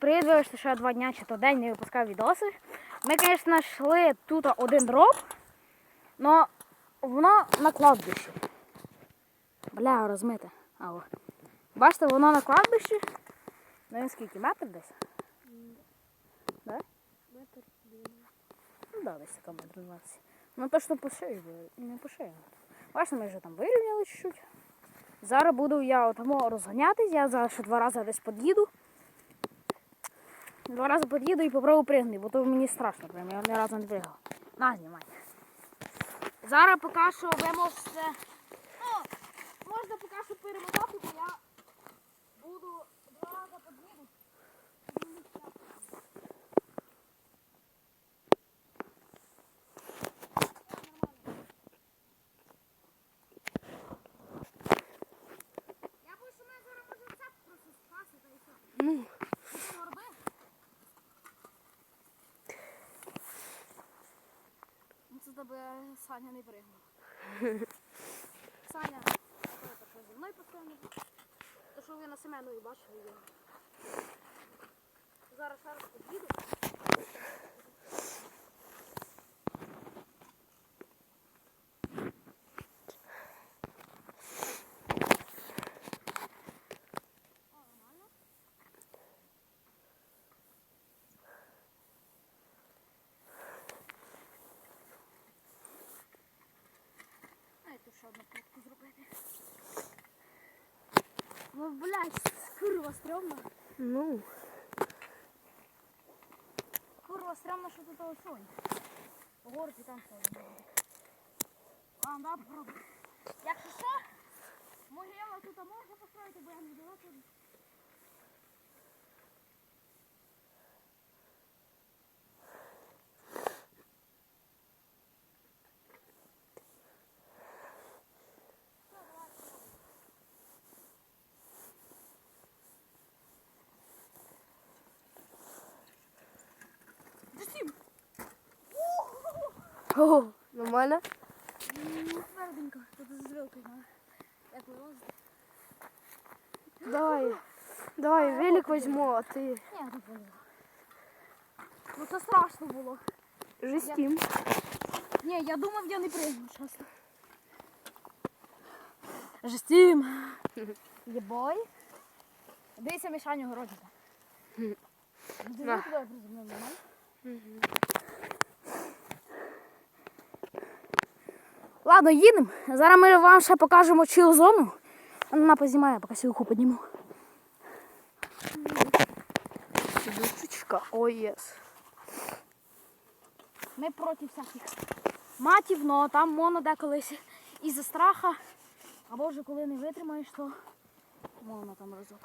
Привіт, вибачте, що я два дня чи то день не випускав відоси. Ми, звісно, знайшли тут один дроб, але воно на кладбищі. Бля, розмите. Ало. Бачите, воно на кладбищі. Ну він скільки метр десь? Да? Ну да, десь така метр 20. Ну точно по шиї, не по шиї. Бачите, ми вже там вирівняли чуть-чуть. Зараз буду я отамо розганятись, я зараз ще два рази десь під'їду. Два рази під'їду і попробую пригнути, бо то мені страшно, прям я ні разу не пригав. На, знімай. Зараз поки що ви можете. Можна поки що перемотати, бо я буду два рази під'їду. Я більше мене зараз можу це просто спасти, та і все. Ну, Що робити? Ну, би Саня не пригнув. Саня, що зі мною постійно? То що ви на Семенові бачили його. Зараз зараз раз під'їду. Ще одну плитку зробити. Ну, блядь, курва стрьомно. ну. Курва стрьомно, що тут осонь. По городі там все. А, да, попробуй. Якщо що, могила тут можна построїти, бо я не дала тут. О, нормально? Тверденько, тут з вилкою надо. Як вивозити? Давай. Давай, велик возьму, а ти Ні, не поняла. Ну це страшно було. жестим. Ні, я думав, я не пригну, чесно. Жестім. Єбой. Дивися Мішаню городіка. Диви, На. куди я приземлив, нормально? Ладно, їдемо. Зараз ми вам ще покажемо чил зону. Вона познімає, поки сілку підніму. Душечка, о, єс. Ми проти всяких матів, но там моно деколись із-за страха. Або вже коли не витримаєш, то можна там разок.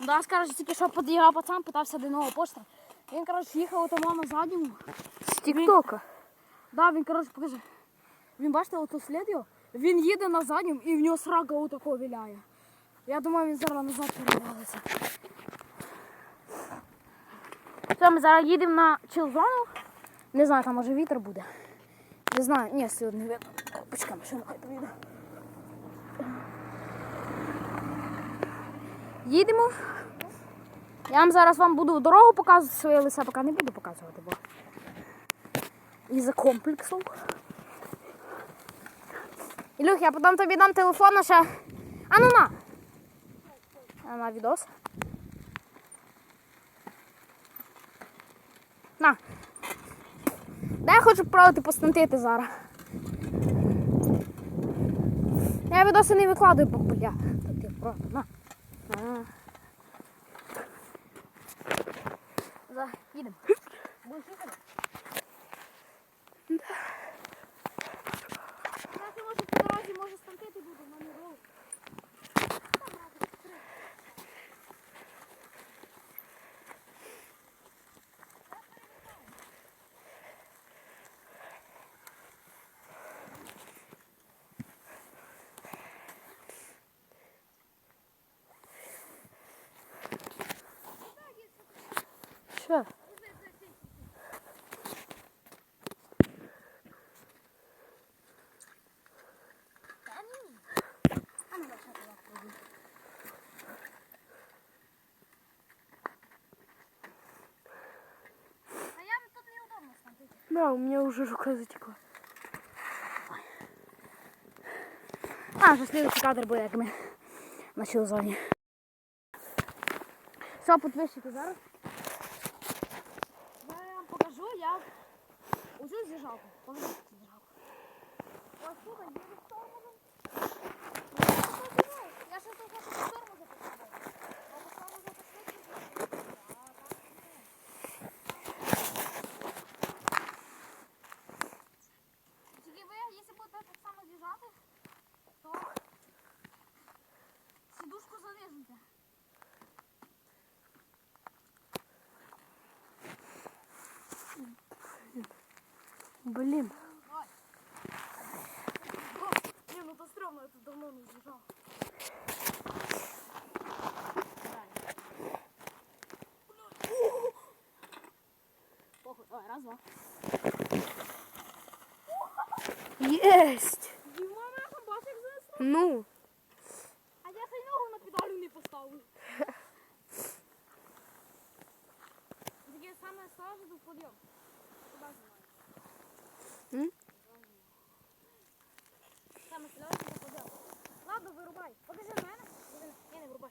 Да, скажеш, тільки що під'їхав пацан, питався до нового пошта. Він, коротше, їхав отамо на задньому. З Тіктока. Да, він, коротше, покажи. Він, бачите, ото слід його, він їде на задньому і в нього срака отако віляє. Я думаю, він зараз назад перевалиться. Все, ми зараз їдемо на чилзону. Не знаю, там може вітер буде. Не знаю, ні, сьогодні видно. Почекай, машина хай поїде. Їдемо. Я вам зараз вам буду дорогу показувати своє лице, поки не буду показувати, бо із-за комплексу. Ілюх, я потім тобі дам телефон а ще. А ну на! А на відос. На. Дай я хочу пробувати постантити зараз. Я відоси не викладаю, бо бля. Ти правда, на. На. Їдемо. все. Да, у меня уже рука затекла. А, вже следующий кадр буде, як ми на звонить. Все, підписуйте зараз. Оцю зіжалку. Цю зіжалку. Ось тут є від тормозу. Я ще тут хочу в тормозу поставити. Блин. Не, ну то стрёмно, я тут давно не з'їжджав. Похуй, ой, раз, два. Есть. Діма, нахуй, бачиш, як занесло? Ну. А я цей ногу на педалю не поставив. Таке саме сразу тут подйом. Ладно, вирубай. Покажи мене. Я не вирубай.